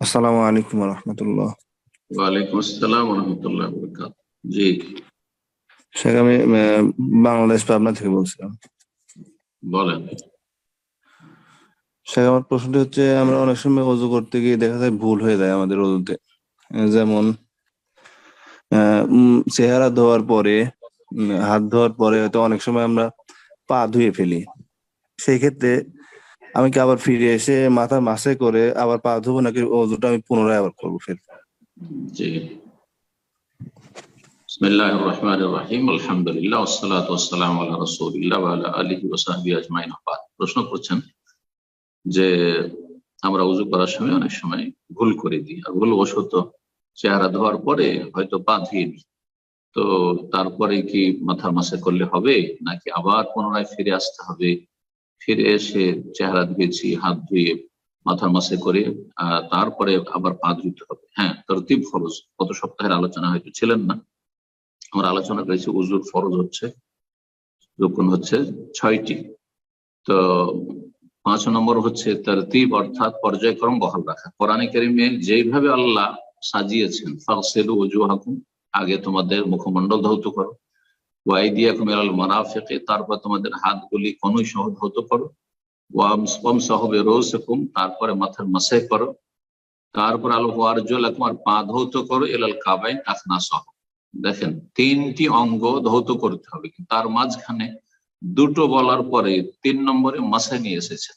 আসসালামু আলাইকুম রহমতুল্লাহ ওয়ালাইকুম আসসালাম রহমতুল্লাহ জি। শেখ আমি বাংলাদেশ পাবনা থেকে বলছিলাম। বলেন। শেখ আমার প্রশ্নটি হচ্ছে আমরা অনেক সময় অজু করতে গিয়ে দেখা যায় ভুল হয়ে যায় আমাদের অজুতে। যেমন চেহারা ধোয়ার পরে হাত ধোয়ার পরে হয়তো অনেক সময় আমরা পা ধুয়ে ফেলি। সেই ক্ষেত্রে আমি কি আবার ফিরে এসে মাথা মাসে করে আবার পা ধুবো নাকি অজুটা আমি পুনরায় আবার করব ফের? জি। রহমান রহিম। আলহামদুলিল্লাহ ওসালাত ওসালাম আল্লাহ রসুলিল্লাহ ওয়ালা আলিহি ওসাহাবি আজমাইন। আবাদ। প্রশ্ন করছেন যে আমরা উজু করার সময় অনেক সময় ভুল করে দিই, আর ভুল বশত চেহারা ধোয়ার পরে হয়তো পা ধুয়ে দিই। তো তারপরে কি মাথার মাসে করলে হবে, নাকি আবার পুনরায় ফিরে আসতে হবে? ফিরে এসে চেহারা ধুয়েছি, হাত ধুয়ে মাথার মাসে করে তারপরে আবার পা ধুইতে হবে। হ্যাঁ তরতিব ফরজ। গত সপ্তাহের আলোচনা হয়তো ছিলেন না। আমরা আলোচনা করেছি, উজুর ফরজ হচ্ছে, রুকুন হচ্ছে ছয়টি। তো পাঁচ নম্বর হচ্ছে তরতিব অর্থাৎ পর্যায়ক্রম বহাল রাখা। কোরআনে কারিমে যেইভাবে আল্লাহ সাজিয়েছেন ফাকসেলু উজু হাকুম আগে তোমাদের মুখমণ্ডল ধৌত করো। মারাফেকে তারপর তোমাদের হাতগুলি কনুই সহ ধৌত করো। ওয়াম রোজ তারপরে মাথার মাসাই করো। তারপর আলো ওয়ারজল তোমার পা ধৌত করো এলাল কাবাইন আখনা সহ দেখেন, তিনটি অঙ্গ ধৌত করতে হবে তার মাঝখানে দুটো বলার পরে তিন নম্বরে মাসাই নিয়ে এসেছে।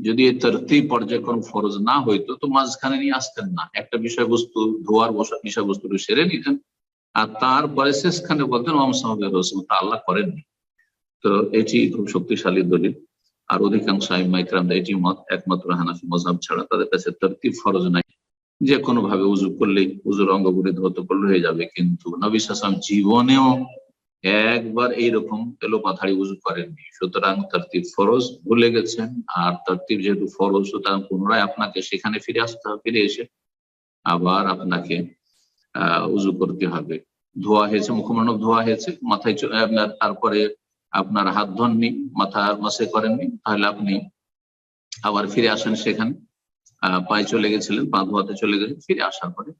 যদি এই তরতিব পর্যায়ক্রম ফরজ না হইতো, তো মাঝখানে নিয়ে আসতেন না। একটা বিষয়বস্তু, ধোয়ার বসা বিষয়বস্তুটা সেরে নিতেন আর তারপরে শেষখানে বলতেন ওম সাহবে রসুল, তা আল্লাহ করেননি। তো এটি খুব শক্তিশালী দলিল। আর অধিকাংশ আইমাইকরামরা এটি মত একমাত্র হানাফি মজাব ছাড়া তাদের কাছে তরতিব ফরজ নাই। যে কোনো ভাবে উজু করলেই উজুর অঙ্গগুলি ধৌত করলে হয়ে যাবে। কিন্তু নবী সাসাম জীবনেও একবার এইরকম এলো পাথাড়ি উজু করেননি। সুতরাং তরতিব ফরজ ভুলে গেছেন। আর তরতিব যেহেতু ফরজ, সুতরাং পুনরায় আপনাকে সেখানে ফিরে আসতে হবে, ফিরে এসে আবার আপনাকে উজু করতে হবে। ধোয়া হয়েছে মুখমণ্ডল ধোয়া হয়েছে, মাথায় আপনার তারপরে আপনার হাত ধননি, মাথা মাসে করেননি, তাহলে আপনি আবার ফিরে আসেন সেখানে। পায়ে চলে গেছিলেন, পা ধোয়াতে চলে গেছেন ফিরে আসার পরে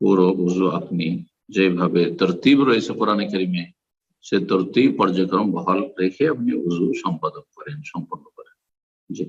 পুরো উজু আপনি যেভাবে তরতিব রয়েছে কোরআনে কারিমে, সে তরতিব পর্যায়ক্রম বহাল রেখে আপনি উজু সম্পাদন করেন, সম্পন্ন করেন। জি।